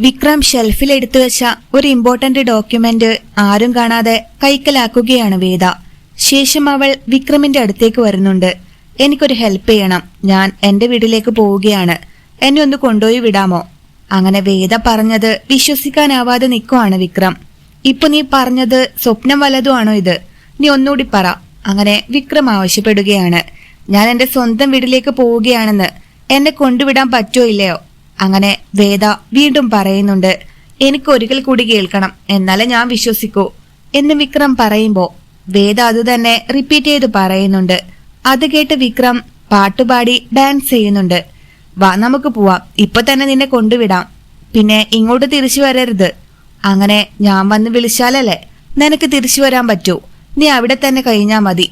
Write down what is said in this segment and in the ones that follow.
വിക്രം ഷെൽഫിൽ എടുത്തു വെച്ച ഒരു ഇമ്പോർട്ടന്റ് ഡോക്യുമെന്റ് ആരും കാണാതെ കൈക്കലാക്കുകയാണ് വേദ. ശേഷം അവൾ വിക്രമിന്റെ അടുത്തേക്ക് വരുന്നുണ്ട്. എനിക്കൊരു ഹെൽപ്പ് ചെയ്യണം. ഞാൻ എന്റെ വീട്ടിലേക്ക് പോവുകയാണ്. എന്നെ ഒന്ന് കൊണ്ടുപോയി വിടാമോ? അങ്ങനെ വേദ പറഞ്ഞത് വിശ്വസിക്കാനാവാതെ നിൽക്കുവാണ് വിക്രം. ഇപ്പൊ നീ പറഞ്ഞത് സ്വപ്നം വല്ലതുമാണോ ഇത്? നീ ഒന്നുകൂടി പറ. അങ്ങനെ വിക്രം ആവശ്യപ്പെടുകയാണ്. ഞാൻ എന്റെ സ്വന്തം വീട്ടിലേക്ക് പോവുകയാണെന്ന്. എന്നെ കൊണ്ടുവിടാൻ പറ്റോ ഇല്ലയോ? അങ്ങനെ വേദ വീണ്ടും പറയുന്നുണ്ട് എനിക്ക് ഒരിക്കൽ കൂടി കേൾക്കണം എന്നാലേ ഞാൻ വിശ്വസിക്കൂ. എന്ന് വിക്രം പറയുമ്പോ വേദ അത് തന്നെ റിപ്പീറ്റ് ചെയ്ത് പറയുന്നുണ്ട്. അത് കേട്ട് വിക്രം പാട്ടുപാടി ഡാൻസ് ചെയ്യുന്നുണ്ട്. വാ നമുക്ക് പോവാം. ഇപ്പൊ തന്നെ നിന്നെ കൊണ്ടുവിടാം. പിന്നെ ഇങ്ങോട്ട് തിരിച്ചു വരരുത്. അങ്ങനെ ഞാൻ വന്ന് വിളിച്ചാലല്ലേ നിനക്ക് തിരിച്ചു വരാൻ പറ്റൂ. നീ അവിടെ തന്നെ കഴിഞ്ഞാ മതി.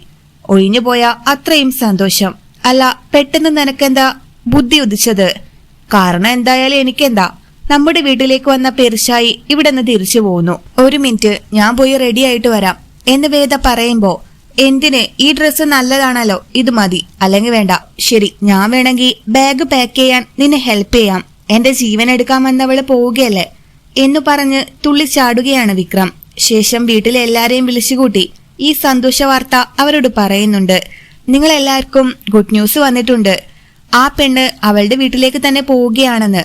ഒഴിഞ്ഞു പോയാ അത്രയും സന്തോഷം. അല്ല പെട്ടെന്ന് നിനക്കെന്താ ബുദ്ധി ഉദിച്ചത്? കാരണം എന്തായാലും എനിക്കെന്താ? നമ്മുടെ വീട്ടിലേക്ക് വന്ന പെരുശായി ഇവിടെ നിന്ന് തിരിച്ചു പോകുന്നു ഒരു മിനിറ്റ് ഞാൻ പോയി റെഡി ആയിട്ട് വരാം. എന്ന് വേദ പറയുമ്പോ എന്തിന്? ഈ ഡ്രസ്സ് നല്ലതാണല്ലോ ഇത് മതി. അല്ലെങ്കിൽ വേണ്ട. ശരി ഞാൻ വേണമെങ്കിൽ ബാഗ് പാക്ക് ചെയ്യാൻ നിന്നെ ഹെൽപ്പ് ചെയ്യാം. എന്റെ ജീവൻ എടുക്കാൻ വന്നവൾ പോവുകയല്ലേ? എന്ന് പറഞ്ഞ് തുള്ളിച്ചാടുകയാണ് വിക്രം. ശേഷം വീട്ടിലെ എല്ലാരെയും വിളിച്ചുകൂട്ടി ഈ സന്തോഷ വാർത്ത അവരോട് പറയുന്നുണ്ട്. നിങ്ങൾ എല്ലാവർക്കും ഗുഡ് ന്യൂസ് വന്നിട്ടുണ്ട്. ആ പെണ്ണ് അവളുടെ വീട്ടിലേക്ക് തന്നെ പോവുകയാണെന്ന്.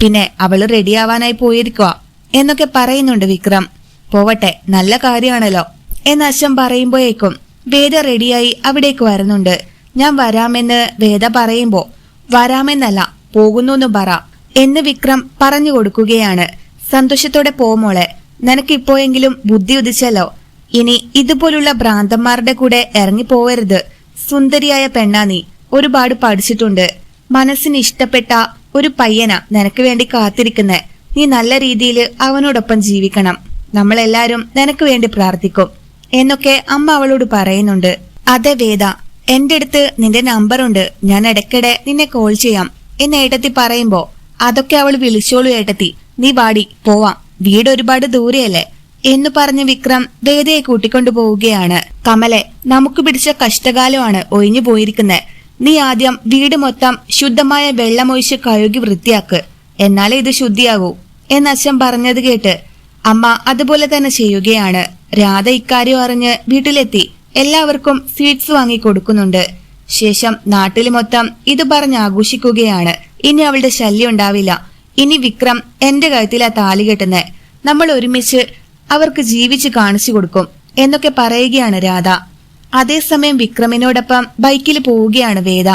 പിന്നെ അവൾ റെഡിയാവാനായി പോയിരിക്കുക എന്നൊക്കെ പറയുന്നുണ്ട് വിക്രം. പോവട്ടെ നല്ല കാര്യമാണല്ലോ. എന്ന് അശ്വം പറയുമ്പോഴേക്കും വേദ റെഡിയായി അവിടേക്ക് വരുന്നുണ്ട്. ഞാൻ വരാമെന്ന് വേദ പറയുമ്പോ വരാമെന്നല്ല പോകുന്നു എന്ന് പറ എന്ന് വിക്രം പറഞ്ഞു കൊടുക്കുകയാണ്. സന്തോഷത്തോടെ പോമോളെ നിനക്ക് ഇപ്പോയെങ്കിലും ബുദ്ധി ഉദിച്ചല്ലോ. ഇനി ഇതുപോലുള്ള ഭ്രാന്തന്മാരുടെ കൂടെ ഇറങ്ങി പോവരുത്. സുന്ദരിയായ പെണ്ണാ നീ. ഒരുപാട് പഠിച്ചിട്ടുണ്ട്. മനസ്സിന് ഇഷ്ടപ്പെട്ട ഒരു പയ്യനാ നിനക്ക് വേണ്ടി കാത്തിരിക്കുന്നെ. നീ നല്ല രീതിയിൽ അവനോടൊപ്പം ജീവിക്കണം. നമ്മളെല്ലാരും നിനക്ക് വേണ്ടി പ്രാർത്ഥിക്കും. എന്നൊക്കെ അമ്മ അവളോട് പറയുന്നുണ്ട്. അതെ വേദ എന്റെ അടുത്ത് നിന്റെ നമ്പറുണ്ട്. ഞാൻ ഇടയ്ക്കിടെ നിന്നെ കോൾ ചെയ്യാം. എന്ന് ഏട്ടത്തി പറയുമ്പോ അതൊക്കെ അവൾ വിളിച്ചോളൂ ഏട്ടത്തി. നീ വാടി പോവാം. വീട് ഒരുപാട് ദൂരെയല്ലേ? എന്ന് പറഞ്ഞ് വിക്രം വേദയെ കൂട്ടിക്കൊണ്ടു പോവുകയാണ്. കമലെ നമുക്ക് പിടിച്ച കഷ്ടകാലമാണ് ഒഴിഞ്ഞു പോയിരിക്കുന്നത് നീ ആദ്യം വീട് മൊത്തം ശുദ്ധമായ വെള്ളമൊഴിച്ച് കഴുകി വൃത്തിയാക്ക്. എന്നാലേ ഇത് ശുദ്ധിയാകൂ. എന്ന് അച്ഛൻ പറഞ്ഞത് കേട്ട് അമ്മ അതുപോലെ തന്നെ ചെയ്യുകയാണ്. രാധ ഇക്കാര്യം അറിഞ്ഞ് വീട്ടിലെത്തി. എല്ലാവർക്കും സ്വീറ്റ്സ് വാങ്ങി കൊടുക്കുന്നുണ്ട്. ശേഷം നാട്ടിൽ മൊത്തം ഇത് പറഞ്ഞ് ആഘോഷിക്കുകയാണ്. ഇനി അവളുടെ ശല്യം ഉണ്ടാവില്ല. ഇനി വിക്രം എന്റെ കഴുത്തിലാ താലി കെട്ടുന്നേ. നമ്മൾ ഒരുമിച്ച് അവർക്ക് ജീവിച്ച് കാണിച്ചു കൊടുക്കും. എന്നൊക്കെ പറയുകയാണ് രാധ. അതേസമയം വിക്രമിനോടൊപ്പം ബൈക്കിൽ പോവുകയാണ് വേദ.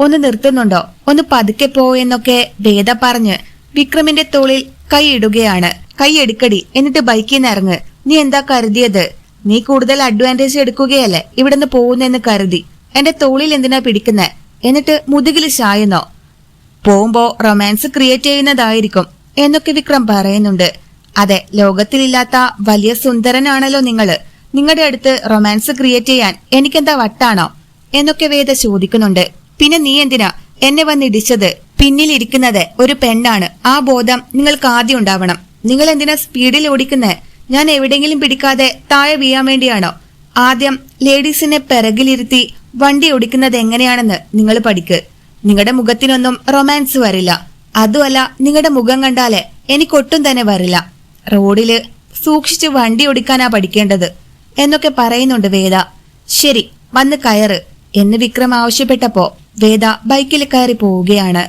ഒന്ന് നിർത്തുന്നുണ്ടോ? ഒന്ന് പതുക്കെ പോ എന്നൊക്കെ വേദ പറഞ്ഞ് വിക്രമിന്റെ തോളിൽ കൈയിടുകയാണ് ഇടുകയാണ്. കൈ എടുക്കടി എന്നിട്ട് ബൈക്കിൽ നിന്ന് ഇറങ്ങ്. നീ എന്താ കരുതിയത്? നീ കൂടുതൽ അഡ്വാന്റേജ് എടുക്കുകയല്ലേ? ഇവിടുന്ന് പോകുന്നെന്ന് കരുതി. എന്റെ തോളിൽ എന്തിനാ പിടിക്കുന്നെ? എന്നിട്ട് മുതുകിൽ ചായുന്നോ? പോകുമ്പോ റൊമാൻസ് ക്രിയേറ്റ് ചെയ്യുന്നതായിരിക്കും എന്നൊക്കെ വിക്രം പറയുന്നുണ്ട്. അതെ ലോകത്തിലില്ലാത്ത വലിയ സുന്ദരനാണല്ലോ നിങ്ങൾ. നിങ്ങളുടെ അടുത്ത് റൊമാൻസ് ക്രിയേറ്റ് ചെയ്യാൻ എനിക്കെന്താ വട്ടാണോ? എന്നൊക്കെ വേദ ചോദിക്കുന്നുണ്ട്. പിന്നെ നീ എന്തിനാ എന്നെ വന്നിടിച്ചത് പിന്നിലിരിക്കുന്നത് ഒരു പെണ്ണാണ്. ആ ബോധം നിങ്ങൾക്ക് ആദ്യം ഉണ്ടാവണം. നിങ്ങൾ എന്തിനാ സ്പീഡിൽ ഓടിക്കുന്നേ? ഞാൻ എവിടെയെങ്കിലും പിടിക്കാതെ താഴെ വീഴാൻ വേണ്ടിയാണോ? ആദ്യം ലേഡീസിനെ പിറകിലിരുത്തി വണ്ടി ഓടിക്കുന്നത് എങ്ങനെയാണെന്ന് നിങ്ങൾ പഠിക്ക്. നിങ്ങളുടെ മുഖത്തിനൊന്നും റൊമാൻസ് വരില്ല. അതുമല്ല നിങ്ങളുടെ മുഖം കണ്ടാലേ എനിക്കൊട്ടും തന്നെ വരില്ല. റോഡിൽ സൂക്ഷിച്ച് വണ്ടി ഓടിക്കാനാ പഠിക്കേണ്ടത്. എന്നൊക്കെ പറയുന്നുണ്ട് വേദ. ശരി വന്ന് കയറ്. എന്ന് വിക്രം ആവശ്യപ്പെട്ടപ്പോ വേദ ബൈക്കിൽ കയറി പോവുകയാണ്.